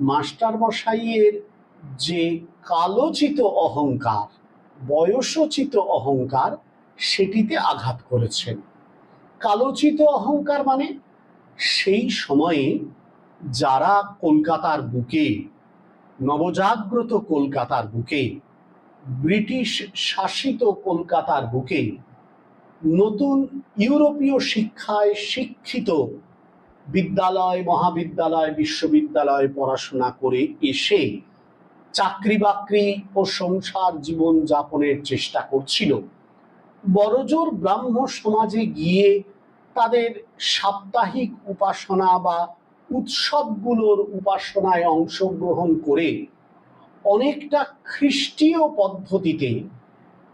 Master মশাইয়ের যে কালোচিত অহংকার, বয়সোচিত অহংকার, সেটিতে আঘাত করেছেন। কালোচিত অহংকার মানে সেই সময়ে যারা কলকাতার বুকে, নবজাগ্রত কলকাতার বুকে, ব্রিটিশ শাসিত কলকাতার বুকে নতুন ইউরোপীয় শিক্ষায় শিক্ষিত বিদ্যালয়, মহাবিদ্যালয়, বিশ্ববিদ্যালয়ে পড়াশোনা করে এসে চাকরি বাকরি ও সংসার জীবন যাপনের চেষ্টা করছিল। বড়জোর ব্রাহ্ম সমাজে গিয়ে তাদের সাপ্তাহিক উপাসনা বা উৎসবগুলোর উপাসনায় অংশগ্রহণ করে অনেকটা খ্রিস্টীয় পদ্ধতিতে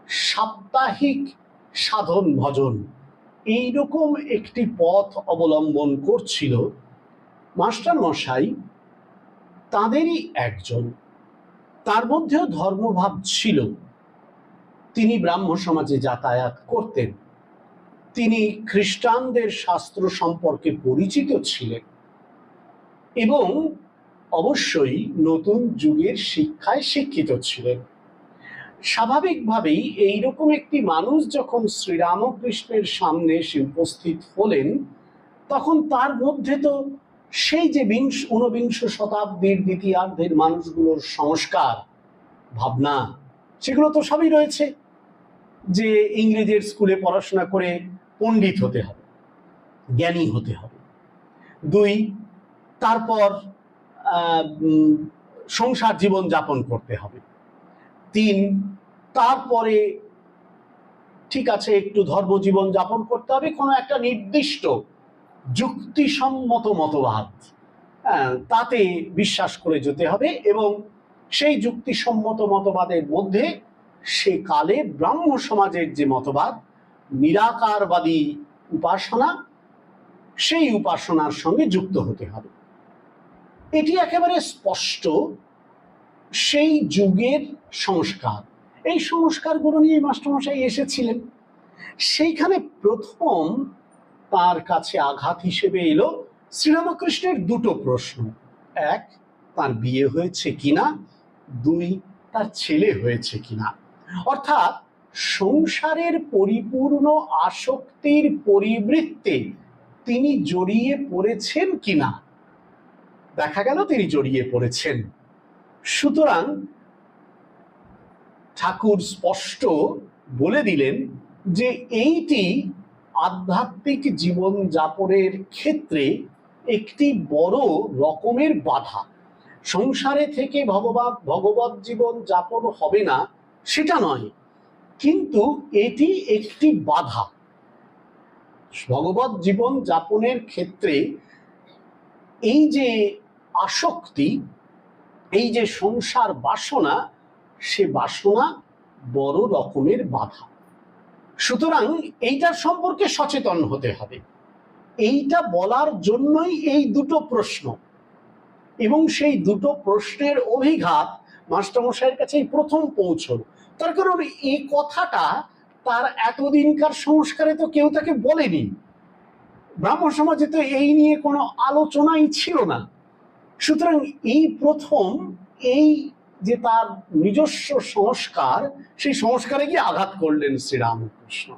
সাপ্তাহিক সাধন ভজন এইরকম একটি পথ অবলম্বন করছিল মাস্টার মশাই তাদেরই একজন। তার মধ্যেও ধর্মভাব ছিল। তিনি ব্রাহ্ম সমাজে যাতায়াত করতেন। তিনি খ্রিস্টানদের শাস্ত্র সম্পর্কে পরিচিত ছিলেন এবং অবশ্যই নতুন যুগের শিক্ষায় শিক্ষিত ছিলেন। স্বাভাবিকভাবেই এইরকম একটি মানুষ যখন শ্রীরামকৃষ্ণের সামনে এসে উপস্থিত হলেন, তখন তার মধ্যে তো সেই যে বিংশ, ঊনবিংশ শতাব্দীর দ্বিতীয়ার্ধের মানুষগুলোর সংস্কার, ভাবনা, সেগুলো তো সবই রয়েছে যে ইংরেজের স্কুলে পড়াশোনা করে পণ্ডিত হতে হবে, জ্ঞানী হতে হবে। দুই, তারপর সংসার জীবন যাপন করতে হবে। তিন তারপরে ঠিক আছে একটু ধর্মজীবন যাপন করতে হবে কোনো একটা নির্দিষ্ট যুক্তিসম্মত মতবাদ হ্যাঁ, তাতে বিশ্বাস করে যেতে হবে এবং সেই যুক্তিসম্মত মতবাদের মধ্যে সে কালে ব্রাহ্ম সমাজের যে মতবাদ নিরাকারবাদী উপাসনা সেই উপাসনার সঙ্গে যুক্ত হতে হবে। এটি একেবারে স্পষ্ট সেই যুগের সংস্কার। এই সংস্কারগুলো নিয়ে মাস্টারমশাই এসেছিলেন। সেইখানে প্রথম তার কাছে আঘাত হিসেবে এলো শ্রীরামকৃষ্ণের দুটো প্রশ্ন। এক, তার বিয়ে হয়েছে কিনা? দুই, তার ছেলে হয়েছে কিনা? অর্থাৎ সংসারের পরিপূর্ণ আসক্তির পরিবৃত্তে তিনি জড়িয়ে পড়েছেন কিনা? দেখা গেল তিনি জড়িয়ে পড়েছেন। সুতরাং ঠাকুর স্পষ্ট বলে দিলেন যে এইটি আধ্যাত্মিক জীবন যাপনের ক্ষেত্রে একটি বড় রকমের বাধা। সংসারে থেকে ভগবান, ভগবত জীবন যাপন হবে না, সেটা নয়। কিন্তু এটি একটি বাধা। ভগবত জীবন যাপনের ক্ষেত্রে এই যে আসক্তি এই যে সংসার বাসনা, সে বাসনা বড় রকমের বাধা। সুতরাং এইটার সম্পর্কে সচেতন হতে হবে। এইটা বলার জন্যই এই দুটো প্রশ্ন। এবং সেই দুটো প্রশ্নের অভিঘাত মাস্টারমশাইয়ের কাছে প্রথম পৌঁছল। তার কারণ এই কথাটা তার এতদিনকার সংস্কারে তো কেউ তাকে বলেনি। ব্রাহ্ম সমাজে তো এই নিয়ে কোনো আলোচনাই ছিল না। সুতরাং এই প্রথম, এই যে তার নিজস্ব সংস্কার, সেই সংস্কারে গিয়ে আঘাত করলেন শ্রীরামকৃষ্ণ।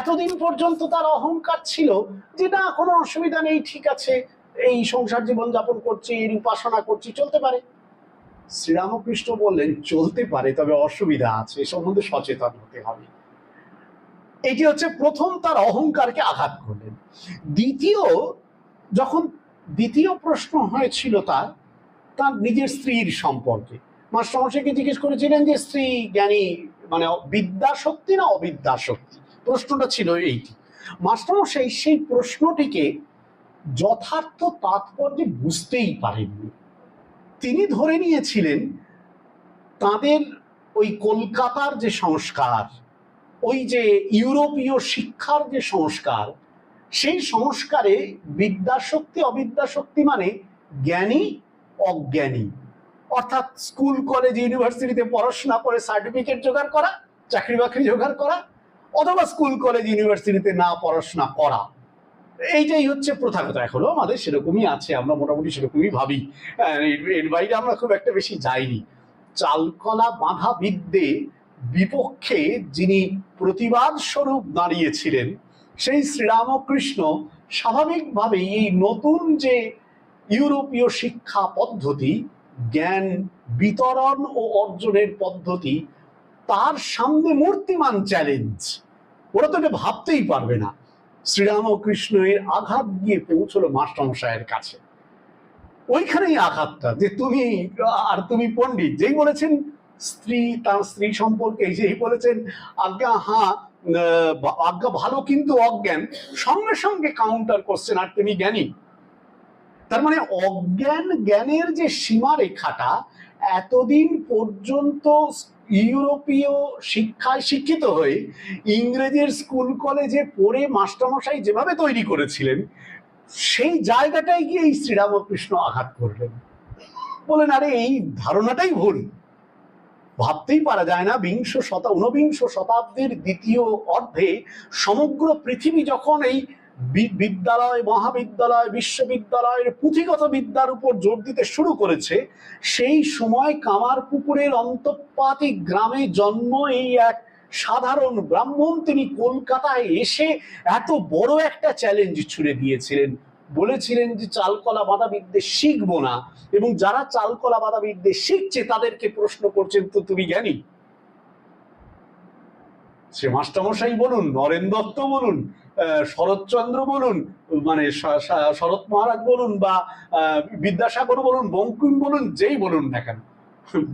এতদিন পর্যন্ত তার অহংকার ছিল যে, না, কোনো অসুবিধা নেই, ঠিক আছে, এই সংসার জীবন যাপন করছি এর উপাসনা করছি, চলতে পারে। শ্রীরামকৃষ্ণ বললেন, চলতে পারে, তবে অসুবিধা আছে, এ সম্বন্ধে সচেতন হতে হবে। এটি হচ্ছে প্রথম তার অহংকারকে আঘাত করলেন। দ্বিতীয়, যখন দ্বিতীয় প্রশ্ন হয়েছিল তার তার নিজের স্ত্রীর সম্পর্কে। মাস্টারমশাইকে জিজ্ঞেস করেছিলেন যে, স্ত্রী জ্ঞানী মানে বিদ্যা শক্তি না অবিদ্যা শক্তি? প্রশ্নটা ছিল এইটি। মাস্টারমশাই সেই প্রশ্নটিকে যথার্থ তাৎপর্যে বুঝতেই পারেননি। তিনি ধরে নিয়েছিলেন, তাদের ওই কলকাতার যে সংস্কার, ওই যে ইউরোপীয় শিক্ষার যে সংস্কার সেই সংস্কারে বিদ্যাশক্তি, অবিদ্যাশক্তি মানে জ্ঞানী, অজ্ঞানী। অর্থাৎ স্কুল, কলেজ, ইউনিভার্সিটিতে পড়াশোনা করে সার্টিফিকেট জোগাড় করা চাকরি বাকরি জোগাড় করা, অথবা স্কুল, কলেজ, ইউনিভার্সিটিতে না পড়াশোনা করা। এইটাই হচ্ছে প্রথাগত এখনও আমাদের সেরকমই আছে, আমরা মোটামুটি সেরকমই ভাবি। এর বাইরে আমরা খুব একটা বেশি যাইনি। চালকলা বাধা বিদ্যে বিপক্ষে যিনি প্রতিবাদ স্বরূপ দাঁড়িয়েছিলেন সেই শ্রীরামকৃষ্ণ স্বাভাবিকভাবেই এই নতুন যে ইউরোপীয় শিক্ষা পদ্ধতি, জ্ঞান বিতরণ ও অর্জনের পদ্ধতি, তার সামনে মূর্তিমান চ্যালেঞ্জ ওরা তো এটা ভাবতেই পারবে না। শ্রীরামকৃষ্ণ এর আঘাত গিয়ে পৌঁছলো মাস্টারমশাইয়ের কাছে। ওইখানেই আঘাতটা যে তুমি, আর তুমি পণ্ডিত, যেই বলেছেন স্ত্রী, তার স্ত্রী সম্পর্কে যেই বলেছেন, আজ্ঞা হ্যাঁ আজ্ঞা ভালো কিন্তু অজ্ঞান। সঙ্গে সঙ্গে কাউন্টার করছেন আর তুমি জ্ঞানী। তার মানে অজ্ঞান জ্ঞানের যে সীমারেখাটা এতদিন পর্যন্ত ইউরোপীয় শিক্ষায় শিক্ষিত হয়ে ইংরেজের স্কুল কলেজে পড়ে মাস্টারমশাই যেভাবে তৈরি করেছিলেন, সেই জায়গাটায় গিয়ে এই শ্রীরামকৃষ্ণ আঘাত করলেন। বলেন আরে, এই ধারণাটাই ভুল। ভাবতেই পারা যায় না, বিংশ শতা, ঊনবিংশ শতাব্দীর দ্বিতীয় অর্ধে সমগ্র পৃথিবী যখন এই বিদ্যালয়, মহাবিদ্যালয়, বিশ্ববিদ্যালয়ের পুঁথিগত বিদ্যার উপর জোর দিতে শুরু করেছে, সেই সময় কামারপুকুরের অন্তঃপাতি গ্রামে জন্ম এই এক সাধারণ ব্রাহ্মণ। তিনি কলকাতায় এসে এত বড় একটা চ্যালেঞ্জ ছুড়ে দিয়েছিলেন। বলেছিলেন যে চালকলা বাধাবিদ্যে শিখব না। এবং যারা চালকলা বাধাবিদ্যে শিখছে, তাদেরকে প্রশ্ন করছেন, তো তুমি জ্ঞানী? সে মাস্টারমশাই বলুন, নরেন দত্ত বলুন শরৎচন্দ্র বলুন মানে শরৎ মহারাজ বলুন বা বিদ্যাসাগর বলুন, বঙ্কিম বলুন, যেই বলুন না কেন।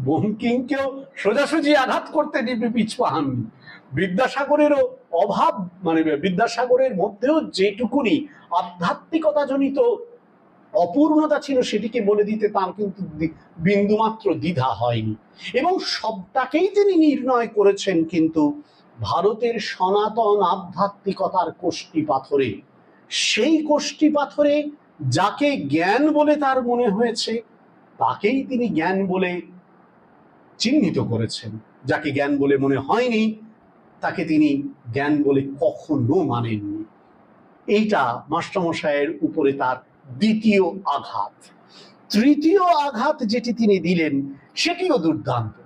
বঙ্কিমকেও সোজাসুজি আঘাত করতে দিবে পিছ পাহাননি বিদ্যাসাগরেরও অভাব মানে বিদ্যাসাগরের মধ্যেও যেটুকুনি আধ্যাত্মিকতা জনিত অপূর্ণতা ছিল সেটিকে বলে দিতে তার কিন্তু বিন্দুমাত্র দ্বিধা হয়নি। এবং সবটাকেই তিনি নির্ণয় করেছেন কিন্তু ভারতের সনাতন আধ্যাত্মিকতার কোষ্টি পাথরে। সেই কোষ্টি পাথরে যাকে জ্ঞান বলে তার মনে হয়েছে, তাকেই তিনি জ্ঞান বলে চিহ্নিত করেছেন। যাকে জ্ঞান বলে মনে হয়নি তাকে তিনি জ্ঞান বলে কখনো মানেননি। এইটা মাস্টারমশাইয়ের উপরে তার দ্বিতীয় আঘাত। তৃতীয় আঘাত যেটি তিনি দিলেন, সেটিও দুর্দান্ত।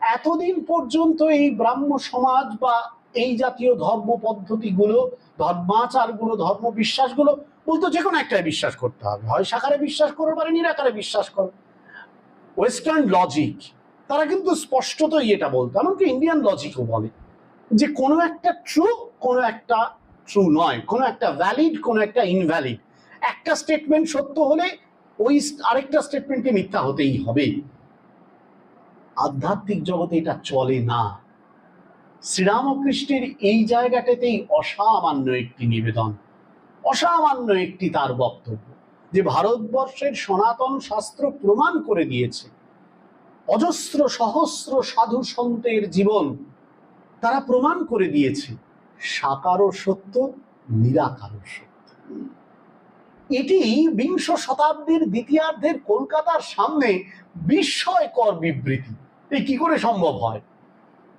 এতদিন পর্যন্ত এই ব্রাহ্ম সমাজ বা এই জাতীয় ধর্ম পদ্ধতিগুলো, ধর্মাচারগুলো, ধর্ম বিশ্বাসগুলো বলতো যে কোনো একটাই বিশ্বাস করতে হবে। হয় সাকারে বিশ্বাস করো পারে নিরাকারে বিশ্বাস করো। ওয়েস্টার্ন লজিক তারা কিন্তু স্পষ্টতই এটা বলতো, এমনকি ইন্ডিয়ান লজিকও বলে। যে কোনো একটা ট্রু কোনো একটা ট্রু নয়, কোনো একটা ভ্যালিড কোনো একটা ইনভ্যালিড একটা স্টেটমেন্ট সত্য হলে ওই আরেকটা স্টেটমেন্টকে মিথ্যা হতেই হবে। আধ্যাত্মিক জগতে এটা চলে না। শ্রীরামকৃষ্ণের এই জায়গাটাতেই অসামান্য একটি নিবেদন, অসামান্য একটি তার বক্তব্য, যে ভারতবর্ষের সনাতন শাস্ত্র প্রমাণ করে দিয়েছে। অজস্র সহস্র সাধু সন্তের জীবন তারা প্রমাণ করে দিয়েছে, সাকারও সত্য, নিরাকারও সত্য। এটি বিংশ শতাব্দীর দ্বিতীয়ার্ধের কলকাতার সামনে বিস্ময়কর বিবৃতি। এই কি করে সম্ভব হয়?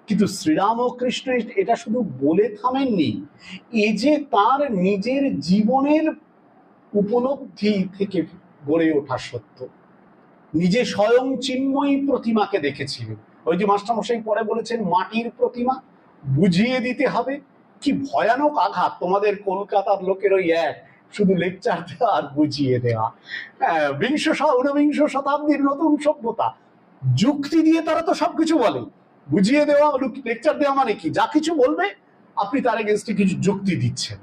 কিন্তু শ্রীরামকৃষ্ণ এটা শুধু বলে থামেননি, এ যে তার নিজের জীবনের উপলব্ধি থেকে গড়ে ওঠা সত্য। নিজে স্বয়ং চিন্ময়ী প্রতিমাকে দেখেছিলেন। ওই যে মাস্টারমশাই পরে বলেছেন, মাটির প্রতিমা বুঝিয়ে দিতে হবে। কি ভয়ানক আঘাত তোমাদের কলকাতার লোকের ওই এক শুধু লেকচার দেওয়া আর বুঝিয়ে দেওয়া। হ্যাঁ, বিংশ ঊনবিংশ শতাব্দীর নতুন সভ্যতা। যুক্তি দিয়ে তারা তো সবকিছু বলে। বুঝিয়ে দেওয়া লেকচার দেওয়া মানে কি? যা কিছু বলবে আপনি তার এগেনস্টে কিছু যুক্তি দিচ্ছেন।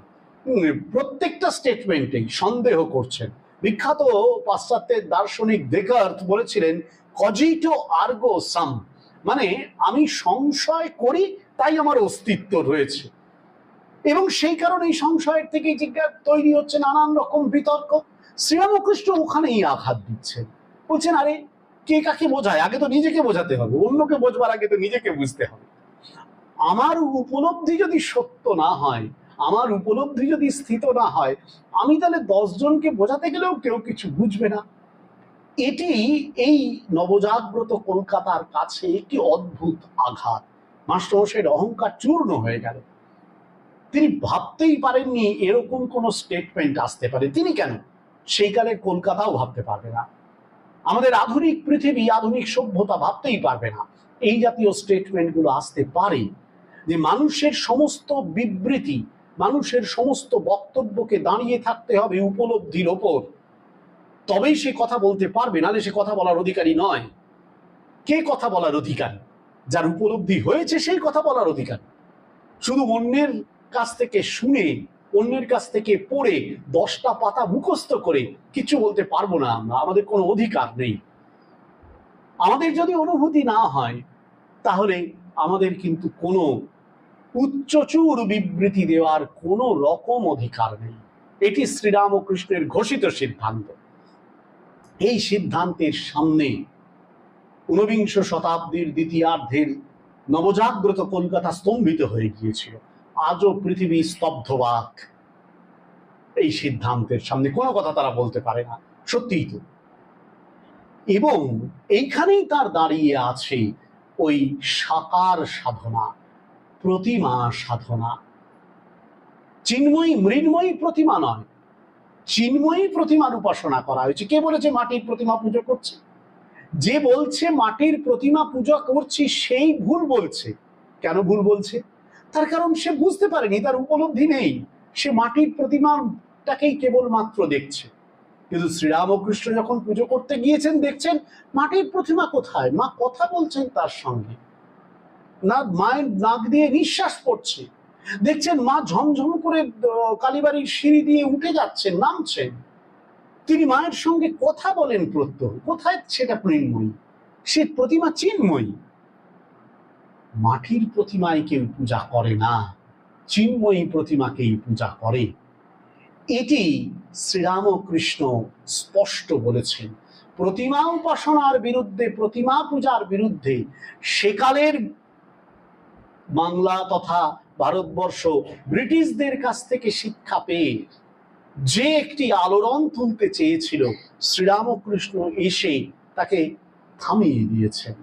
প্রত্যেকটা স্টেটমেন্টেই সন্দেহ করছেন। বিখ্যাত পাশ্চাত্যের দার্শনিক ডেকার্থ বলেছিলেন কজিটো আর্গো সাম মানে আমি সংশয় করি তাই আমার অস্তিত্ব রয়েছে। এবং সেই কারণে এই সংশয়ের থেকে জিজ্ঞাসা তৈরি হচ্ছে নানান রকম বিতর্ক। শ্রীরামকৃষ্ণ ওখানেই আঘাত দিচ্ছেন। বলছেন, আরে, কে কাকে বোঝায়? আগে তো নিজেকে বোঝাতে হবে। অন্যকে বোঝবার আগে তো নিজেকে বুঝতে হবে। আমার উপলব্ধি যদি সত্য না হয়, আমার উপলব্ধি যদি স্থিত না হয়, আমি তাহলে দশ জনকে বোঝাতে গেলেও কেউ কিছু বুঝবে না। এটি এই নবজাগ্রত কলকাতার কাছে একটি অদ্ভুত আঘাত। মাস্টারমশাইয়ের অহংকার চূর্ণ হয়ে গেল। তিনি ভাবতেই পারেননি এরকম কোনো স্টেটমেন্ট আসতে পারে। তিনি কেন? সেই কালে কলকাতাও ভাবতে পারবে না। আমাদের আধুনিক পৃথিবী, আধুনিক সভ্যতা ভাবতেই পারবে না। এই জাতীয় স্টেটমেন্টগুলো আসতে পারে যে মানুষের সমস্ত বিবৃতি, মানুষের সমস্ত বক্তব্যকে দাঁড়িয়ে থাকতে হবে উপলব্ধির ওপর। তবেই সে কথা বলতে পারবে, নাহলে সে কথা বলার অধিকারী নয়। কে কথা বলার অধিকারী? যার উপলব্ধি হয়েছে সেই কথা বলার অধিকার। শুধু অন্যের কাছ থেকে শুনে, অন্যের কাছ থেকে পড়ে, দশটা পাতা মুখস্থ করে কিছু বলতে পারব না আমরা, আমাদের কোনো অধিকার নেই। আমাদের যদি অনুভূতি না হয়, তাহলে আমাদের কিন্তু কোনো উচ্চচুর বিবৃতি দেওয়ার কোনো রকম অধিকার নেই। এটি শ্রীরামকৃষ্ণের ঘোষিত সিদ্ধান্ত। এই সিদ্ধান্তের সামনে ঊনবিংশ শতাব্দীর দ্বিতীয়ার্ধের নবজাগ্রত কলকাতা স্তম্ভিত হয়ে গিয়েছিল। আজও পৃথিবী স্তব্ধবাক এই সিদ্ধান্তের সামনে কোনো কথা তারা বলতে পারে না, সত্যিই তো। এবং এইখানেই তার দাঁড়িয়ে আছে ওই সাকার সাধনা, প্রতিমা সাধনা। চিন্ময়ী, মৃন্ময়ী প্রতিমা নয়, চিন্ময়ী প্রতিমার উপাসনা করা হয়েছে। কে বলেছে মাটির প্রতিমা পুজো করছে? যে বলছে মাটির প্রতিমা পূজা করছি, সেই ভুল বলছে। কেন ভুল বলছে? তার কারণ সে বুঝতে পারেনি, তার উপলব্ধি নেই। সে মাটির প্রতিমাটাকেই কেবলমাত্র দেখছে। কিন্তু শ্রীরামকৃষ্ণ যখন পুজো করতে গিয়েছেন, দেখছেন মাটির প্রতিমা কোথায়? মা কথা বলছেন তার সঙ্গে। না, মায়ের নাক দিয়ে নিঃশ্বাস পড়ছে। দেখছেন মা ঝমঝম করে কালীবাড়ির সিঁড়ি দিয়ে উঠে যাচ্ছেন, নামছেন। তিনি মায়ের সঙ্গে কথা বলেন প্রত্যহ। কোথায় সেটা মৃন্ময়ী সে প্রতিমা চিন্ময়ী। মাটির প্রতিমায় কেউ পূজা করে না, চিন্ময়ী প্রতিমাকেই পূজা করে। এটি শ্রীরামকৃষ্ণ স্পষ্ট বলেছেন। প্রতিমা উপাসনার বিরুদ্ধে, প্রতিমা পূজার বিরুদ্ধে সেকালের বাংলা তথা ভারতবর্ষ ব্রিটিশদের কাছ থেকে শিক্ষা পেয়ে যে একটি আলোড়ন তুলতে চেয়েছিল, শ্রীরামকৃষ্ণ এসে তাকে থামিয়ে দিয়েছেন।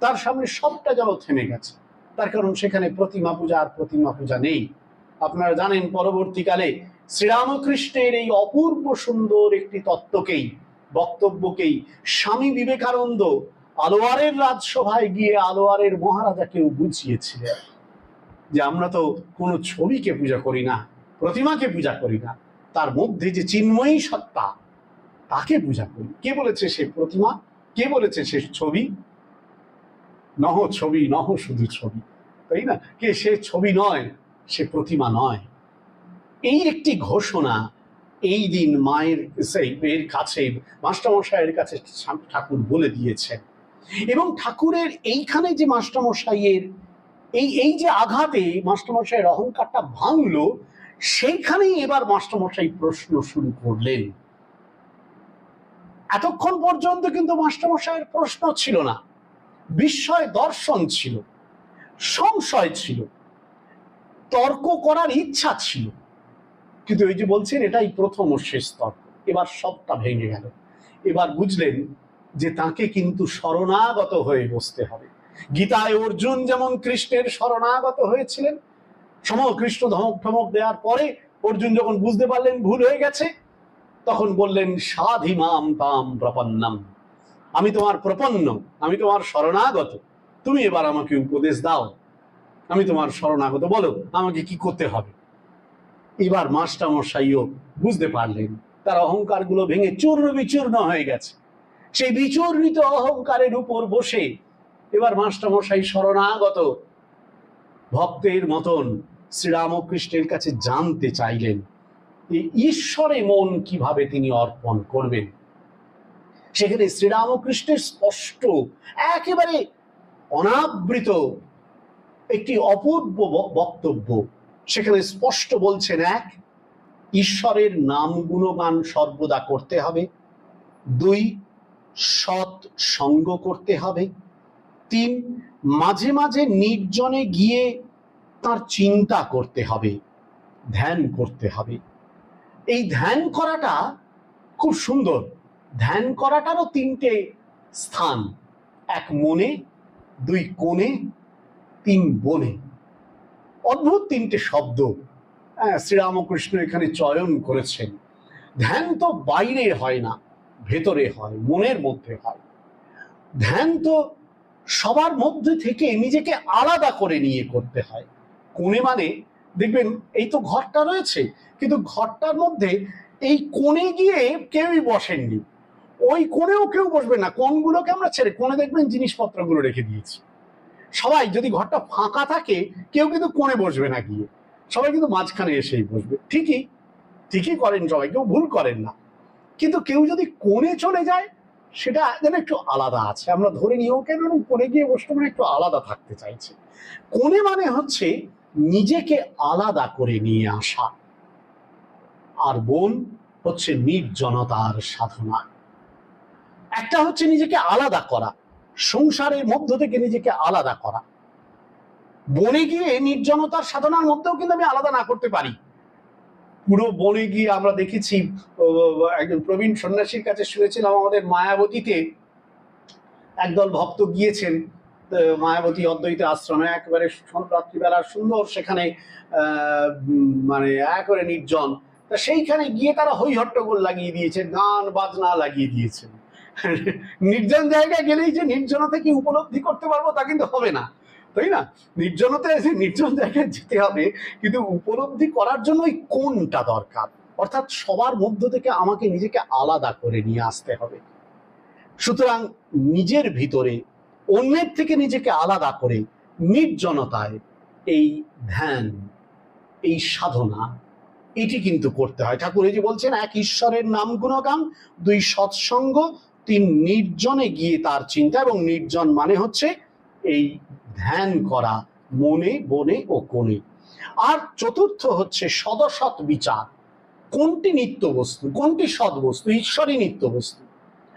তার সামনে সবটা যেন থেমে গেছে। তার কারণ সেখানে প্রতিমা পূজা আর প্রতিমা পূজা নেই। আপনারা জানেন, পরবর্তীকালে শ্রীরামকৃষ্ণের এই অপূর্ব সুন্দর একটি তত্ত্বকেই, বক্তব্যকেই স্বামী বিবেকানন্দ আলোয়ারের রাজসভায় গিয়ে আলোয়ারের মহারাজাকেও বুঝিয়েছিলেন যে আমরা তো কোনো ছবিকে পূজা করি না, প্রতিমাকে পূজা করি না। তার মধ্যে যে চিন্ময়ী সত্তা, তাকে পূজা করি। কে বলেছে সে প্রতিমা? কে বলেছে সে ছবি? নহ ছবি, নহ শুধু ছবি। তাই না? কে সে ছবি নয়, সে প্রতিমা নয়। এই একটি ঘোষণা এই দিন মায়ের সেই এর কাছে, মাস্টারমশাইয়ের কাছে ঠাকুর বলে দিয়েছেন। এবং ঠাকুরের এইখানে যে মাস্টারমশাইয়ের এই এই যে আঘাতে মাস্টারমশাইয়ের অহংকারটা ভাঙলো সেইখানেই এবার মাস্টারমশাই প্রশ্ন শুরু করলেন। এতক্ষণ পর্যন্ত কিন্তু মাস্টারমশাইয়ের প্রশ্ন ছিল না। বিস্ময় দর্শন ছিল। সংশয় ছিল। তর্ক করার ইচ্ছা ছিল। কিন্তু এই যে বলছেন, এটাই প্রথম ও শেষ তর্ক। এবার সবটা ভেঙে গেল। এবার বুঝলেন যে তাকে কিন্তু শরণাগত হয়ে বসতে হবে। গীতায় অর্জুন যেমন কৃষ্ণের শরণাগত হয়েছিলেন সম কৃষ্ণ ধমক ধমক দেওয়ার পরে অর্জুন যখন বুঝতে পারলেন ভুল হয়ে গেছে, তখন বললেন সাধিমাম তাম প্রপন্নম। আমি তোমার প্রপন্ন, আমি তোমার শরণাগত। তুমি এবার আমাকে উপদেশ দাও। আমি তোমার শরণাগত, বলো, আমাকে কি করতে হবে? এবার মাস্টারমশাইও বুঝতে পারলেন, তার অহংকারগুলো ভেঙে চূর্ণ বিচূর্ণ হয়ে গেছে। সেই বিচূর্ণিত অহংকারের উপর বসে এবার মাস্টারমশাই শরণাগত। ভক্তের মতন শ্রীরামকৃষ্ণের কাছে জানতে চাইলেন ঈশ্বরে মন কীভাবে তিনি অর্পণ করবেন। সেখানে শ্রীরামকৃষ্ণের স্পষ্ট, একেবারে অনাবৃত একটি অপূর্ব বক্তব্য। সেখানে স্পষ্ট বলছেন এক, ঈশ্বরের নাম গুণগান সর্বদা করতে হবে। দুই, সৎ সঙ্গ করতে হবে। তিন, মাঝে মাঝে নির্জনে গিয়ে তার চিন্তা করতে হবে ধ্যান করতে হবে। এই ধ্যান করাটা খুব সুন্দর। ধ্যান করাটারও তিনটে স্থান এক মনে দুই কোণে তিন বনে। অদ্ভুত তিনটে শব্দ। হ্যাঁ, শ্রীরামকৃষ্ণ এখানে চয়ন করেছেন। ধ্যান তো বাইরে হয় না ভেতরে হয় মনের মধ্যে হয়। ধ্যান তো সবার মধ্যে থেকে নিজেকে আলাদা করে নিয়ে করতে হয়। কোণে মানে দেখবেন এই তো ঘরটা রয়েছে, কিন্তু ঘরটার মধ্যে এই কোণে গিয়ে কেউই বসেননি। ওই কোণেও কেউ বসবে না, কোণগুলোকে আমরা ছেড়ে, কোণে দেখবেন জিনিসপত্রগুলো রেখে দিয়েছি। সবাই যদি ঘরটা ফাঁকা থাকে, কেউ কিন্তু কোণে বসবে না গিয়ে। সবাই কিন্তু মাঝখানে এসেই বসবে। ঠিকই ঠিকই করেন সবাই, কেউ ভুল করেন না। কিন্তু কেউ যদি কোণে চলে যায়, সেটা যেন একটু আলাদা আছে। আমরা ধরে নিয়েও কেন কোণে গিয়ে বসতে মানে একটু আলাদা থাকতে চাইছে। কোণে মানে হচ্ছে নিজেকে আলাদা করে নিয়ে আসা। আর বোন হচ্ছে নির্জনতার সাধনা। একটা হচ্ছে নিজেকে আলাদা করা, সংসারের মধ্য থেকে নিজেকে আলাদা করা। বনে গিয়ে নির্জনতার সাধনার মধ্যেও কিন্তু আমি আলাদা না করতে পারি। পুরো বনে গিয়ে আমরা দেখেছি একজন প্রবীণ সন্ন্যাসীর কাছে শুনেছিলাম আমাদের মায়াবতীতে। একদল ভক্ত গিয়েছেন মায়াবতী অদ্বৈত আশ্রমে, একেবারে রাত্রিবেলা সুন্দর সেখানে মানে একেবারে নির্জন। তা সেইখানে গিয়ে তারা হই হট্টগোল লাগিয়ে দিয়েছে গান, বাজনা লাগিয়ে দিয়েছেন। নির্জন জায়গায় গেলেই যে নির্জনতা কি উপলব্ধি করতে পারব তা কিন্তু হবে না, তাই না? নির্জনতায় যে নির্জন জায়গায় যেতে হবে, কিন্তু উপলব্ধি করার জন্য ওই কোনটা দরকার? অর্থাৎ সবার মধ্য থেকে আমাকে নিজেকে আলাদা করে নিয়ে আসতে হবে। সুতরাং নিজের ভিতরে অন্যের থেকে নিজেকে আলাদা করে নির্জনতায় এই ধ্যান, এই সাধনা, এটি কিন্তু করতে হয়। ঠাকুর এই যে বলছেন, এক ঈশ্বরের নাম গুণগান, দুই সৎসঙ্গ, তিন নির্জনে গিয়ে তার চিন্তা এবং নির্জন মানে হচ্ছে এই ধ্যান করা মনে, বনে ও কোণে। আর চতুর্থ হচ্ছে সদসৎ বিচার। কোনটি নিত্য বস্তু, কোনটি সৎ বস্তু, ঈশ্বরই নিত্য বস্তু।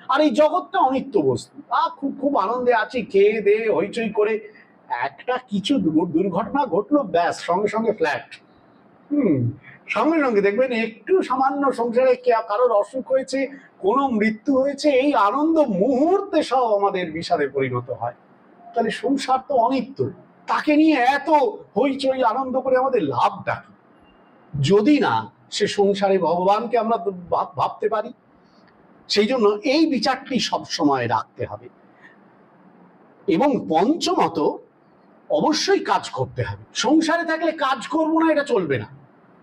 আর এই জগৎটা অনিত্য বস্তু। আ, খুব খুব আনন্দে আছি, খেয়ে দে হইচই করে। একটা কিছু দুর্ঘ- দুর্ঘটনা ঘটলো, ব্যাস, সঙ্গে সঙ্গে ফ্ল্যাট হুম, সঙ্গে সঙ্গে দেখবেন একটু সামান্য সংসারে কারোর অসুখ হয়েছে, কোনো মৃত্যু হয়েছে, এই আনন্দ মুহূর্তে সব আমাদের বিষাদে পরিণত হয়। তাহলে সংসার তো অনিত্য। তাকে নিয়ে এত হইচই, আনন্দ করে আমাদের লাভ কি? যদি না, সে সংসারে ভগবানকে আমরা ভাব- ভাবতে পারি। সেই জন্য এই বিচারটি সব সময় রাখতে হবে। এবং পঞ্চমত অবশ্যই কাজ করতে হবে। সংসারে থাকলে কাজ করব না, এটা চলবে না।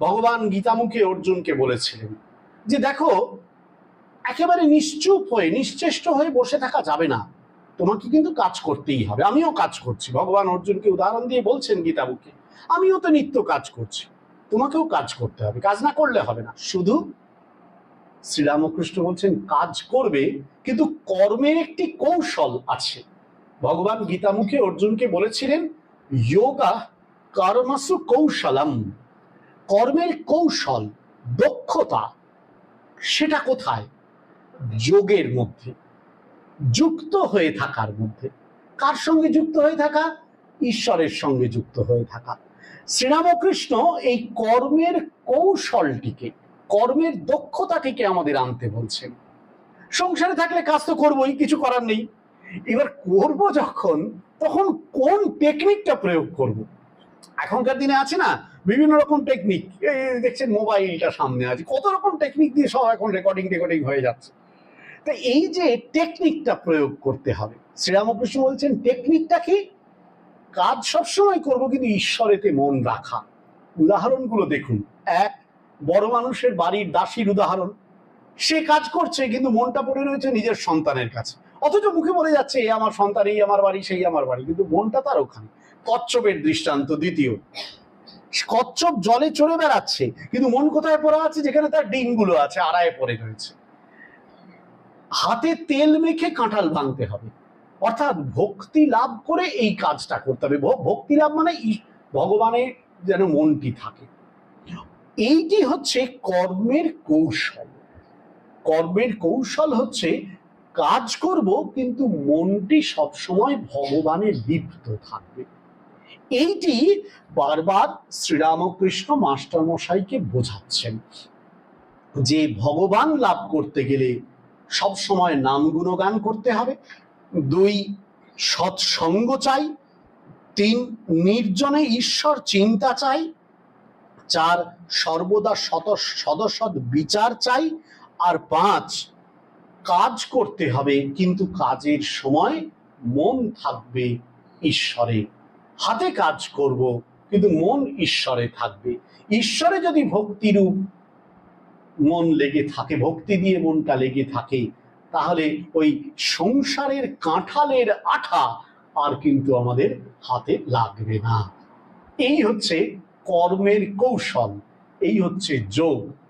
ভগবান গীতামুখে অর্জুনকে বলেছিলেন যে দেখো, একেবারে নিশ্চুপ হয়ে, নিশ্চেষ্ট হয়ে বসে থাকা যাবে না। তোমাকে কিন্তু কাজ করতেই হবে। আমিও কাজ করছি। ভগবান অর্জুনকে উদাহরণ দিয়ে বলছেন গীতামুখে, আমিও তো নিত্য কাজ করছি। তোমাকেও কাজ করতে হবে। কাজ না করলে হবে না। শুধু শ্রীরামকৃষ্ণ বলছেন, কাজ করবে, কিন্তু কর্মের একটি কৌশল আছে। ভগবান গীতামুখে অর্জুনকে বলেছিলেন, যোগা কর্মাসু কৌশলম, কর্মের কৌশল দক্ষতা, সেটা কোথায়? যোগের মধ্যে, যুক্ত হয়ে থাকার মধ্যে। কার সঙ্গে যুক্ত হয়ে থাকা? ঈশ্বরের সঙ্গে যুক্ত হয়ে থাকা। শ্রীরামকৃষ্ণ এই কর্মের কৌশলটিকে কর্মের দক্ষতাটিকে আমাদের আনতে বলছেন? সংসারে থাকলে কাজ তো করবোই, কিছু করার নেই। এবার করব যখন, তখন কোন টেকনিকটা প্রয়োগ করব? এখনকার দিনে আছে না, বিভিন্ন রকম টেকনিক দেখছেন মোবাইলটা সামনে আছে, কত রকম টেকনিক দিয়ে সব এখন রেকর্ডিং রেকর্ডিং হয়ে যাচ্ছে। তো এই যে টেকনিকটা প্রয়োগ করতে হবে, শ্রীরামকৃষ্ণ বলছেন টেকনিকটা কি? কাজ সবসময় করব, কিন্তু ঈশ্বরেতে মন রাখা। উদাহরণগুলো দেখুন। এক বড় মানুষের বাড়ির দাসীর উদাহরণ। সে কাজ করছে, কিন্তু মনটা পড়ে রয়েছে নিজের সন্তানের কাছে। অথচ মুখে বলে যাচ্ছে এই আমার সন্তান, এই আমার বাড়ি, সেই আমার বাড়ি। কিন্তু মনটা তার ওখানে। কচ্ছপের দৃষ্টান্ত দ্বিতীয়। কচ্ছপ জলে চড়ে বেড়াচ্ছে, কিন্তু মন কোথায় পড়ে আছে? যেখানে তার ডিমগুলো আছে, আড়ায় পড়ে রয়েছে। হাতে তেল মেখে কাঁঠাল ভাঙতে হবে। অর্থাৎ ভক্তি লাভ করে এই কাজটা করতে হবে। ভক্তি লাভ মানে ভগবানের যেন মনটি থাকে। এইটি হচ্ছে কর্মের কৌশল। কর্মের কৌশল হচ্ছে কাজ করব কিন্তু মনটি সবসময় ভগবানের লিপ্ত থাকবে। এইটি বারবার শ্রীরামকৃষ্ণ মাস্টারমশাইকে বোঝাচ্ছেন যে ভগবান লাভ করতে গেলে সব সময় নাম গুণগান করতে হবে। দুই, সৎসঙ্গ চাই। তিন, নির্জনে ঈশ্বর চিন্তা চাই। চার সর্বদা শত সদসৎ বিচার চাই, আর পাঁচ, কাজ করতে হবে, কিন্তু কাজের সময় মন থাকবে ঈশ্বরে। হাতে কাজ করব, কিন্তু মন ঈশ্বরে থাকবে। ঈশ্বরে যদি ভক্তিরূপ মন লেগে থাকে, ভক্তি দিয়ে মনটা লেগে থাকে, তাহলে ওই সংসারের কাঁঠালের আঠা আর কিন্তু আমাদের হাতে লাগবে না। এই হচ্ছে কর্মের কৌশল। এই হচ্ছে যোগ।